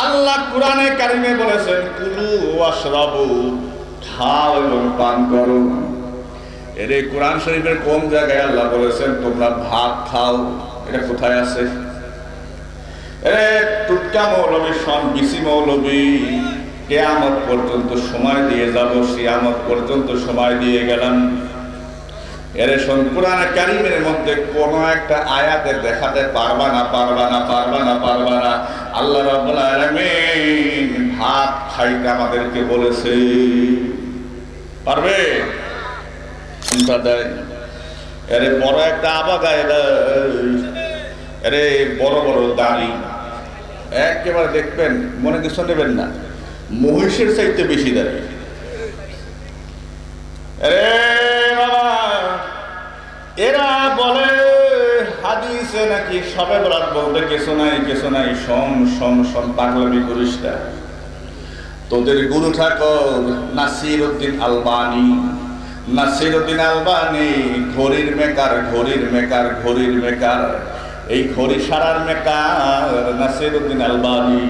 আল্লাহ কোরআনে কারিমে বলেছেন কুলু ওয়াশরাবু খাও এবং পান করো। এর এই কোরআন শরীফের কোন জায়গায় আল্লাহ বলেছেন, তোমরা ভাত খাও এটা কোথায় আছে? এ টুটকা মৌলবী সন, বিসি মৌলবী, কেয়ামত পর্যন্ত সময় দিয়ে যাব, সিয়ামত পর্যন্ত সময় দিয়ে গেলাম। মধ্যে কোন একটা আয়াতে দেখাতে পারবা না পারবা না পারবা না পারবা না। আল্লাহ ভাত আমাদেরকে বলেছে। পারবে? এরে বড় একটা আবাগায় এরে বড় বড় দাড়ি। একেবারে দেখবেন, মনে কিছু নেবেন না। মহিষের চাইতে বেশি দাঁড়িয়ে আরে হাদিসে নাকি সবে বরাত বলতে কিছু নাই কিছু নাই, শোন শোন শোন, পাগলামি করিস না। তোদের গুরু ঠাকুর নাসির উদ্দিন আলবানি নাসির উদ্দিন আলবানি, ঘড়ির মেকার ঘড়ির মেকার ঘড়ির মেকার। এই ঘড়ি সারার মেকার নাসির উদ্দিন আলবানি।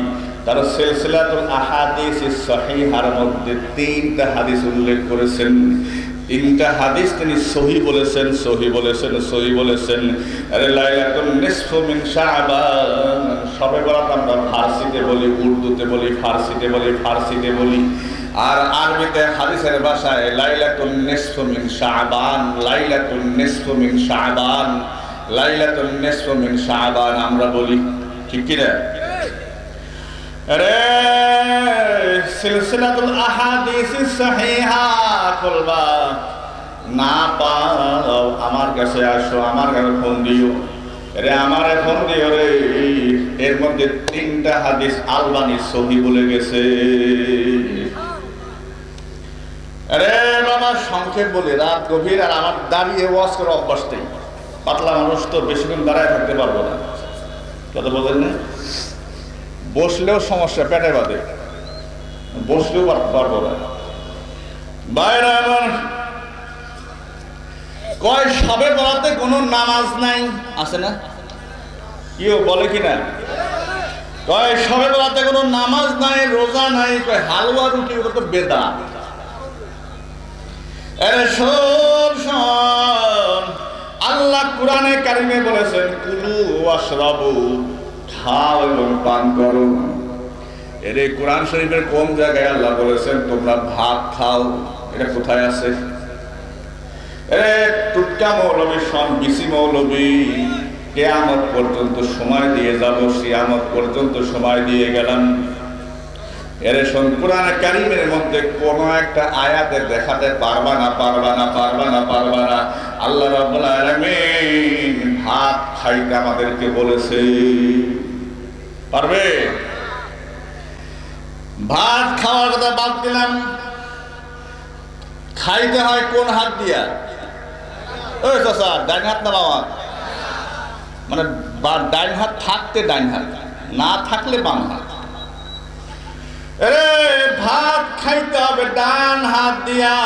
তার সিলসিলাতুল আহাদিস সহিহার মধ্যে তিনটা হাদিস উল্লেখ করেছেন। তিনটা হাদিস তিনি সহি বলেছেন সহি বলেছেন সহি বলেছেন। আরে লাইলাতুন নিসফু মিন শাবান। সবে বরাত আমরা ফার্সিতে বলি, উর্দুতে বলি, ফার্সিতে বলি ফার্সিতে বলি। আর আরবিতে হাদিসের ভাষায় লাইলাতুন নিসফু মিন শাবান, লাইলাতুন নিসফু মিন শাবান, লাইলাতুন নিসফু মিন শাবান আমরা বলি। ঠিক কি আরে সিলসিলাতুল আহাদিস সহিহা খুলবা না পাও, আমার কাছে আসো, আমার কাছে ফোন দিও। রে, আমার ফোন দিও রে। এর মধ্যে তিনটা হাদিস আলবানি সহি বলে গেছে। আরে বাবা, সংক্ষেপ বলি, রাত গভীর আর আমার দাঁড়িয়ে ওয়াজ করে অভ্যাস নেই। পাতলা মানুষ তো বেশিক্ষণ দাঁড়ায় থাকতে পারব না। কথা বলেন না? বসলেও সমস্যা, পেটে বাদে বসলেও পারব না। বাইরে আমার কয় সবে বলাতে কোনো নামাজ নাই? আছে না? কেউ বলে কি না? কয় সবে বলাতে কোনো নামাজ নাই রোজা নাই কয় হালুয়া রুটি ওগুলো তো বেদা। আল্লাহ কোরআনে কারিমে বলেছেন কুলু ওয়াশরাবু খাও এবং পান করো। এই কোরআন শরীফের কোন জায়গায় আল্লাহ বলেছেন, তোমরা ভাত খাও। এটা কোথায় আছে? মৌলবী বিসি পর্যন্ত সময় দিয়ে পর্যন্ত সময় দিয়ে গেলাম। শোন, কোরআন মধ্যে কোন একটা আয়াতে দেখাতে পারবা না না না আল্লাহ ভাত খাইতে আমাদেরকে বলেছে। পারবে? ভাত খাওয়ার কথা বাদ দিলাম খাইতে হয় কোন হাত দিয়া? ওই ডাইন হাত না বাবা মানে ডাইন হাত থাকতে ডাইন হাত, না থাকলে বাম হাত। ভাত খাইতে হবে ডান হাত দিয়া।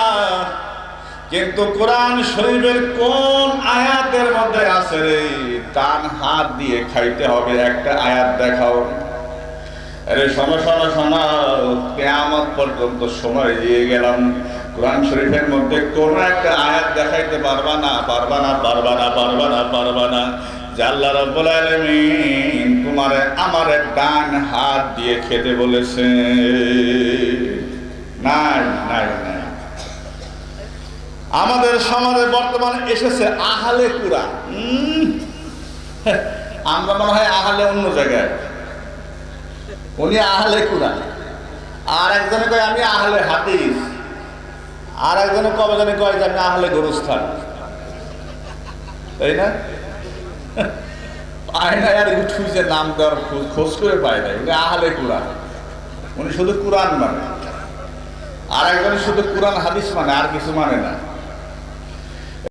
কিন্তু কোরআন শরীফের কোন আয়াতের মধ্যে আছে রে? ডান হাত দিয়ে খাইতে হবে, একটা আয়াত দেখাও। পর্যন্ত সময় দিয়ে গেলাম। কোরআন শরীফের মধ্যে কোন একটা আয়াত দেখাইতে পারবা না পারবা না পারবা না পারবা না পারবা না। তোমারে ডান হাত দিয়ে খেতে বলেছে। নাই নাই আমাদের সমাজে বর্তমানে এসেছে আহালে কুরআন। উম, আমরা মনে হয় আহালে অন্য জায়গায়। উনি আহলে কুরআন। আর একজনে কয়, আমি আহলে হাদিস। আর একজনে কবে জানে কয় যে আমি আহলে গরুস্থান। তাই না? পায় না আর ঠুইছে নাম দেওয়ার খোঁজ- করে পায় না উনি আহলে কুরআন। উনি শুধু কুরআন মানে। আর একজনে শুধু কুরআন, হাদিস মানে আর কিছু মানে না।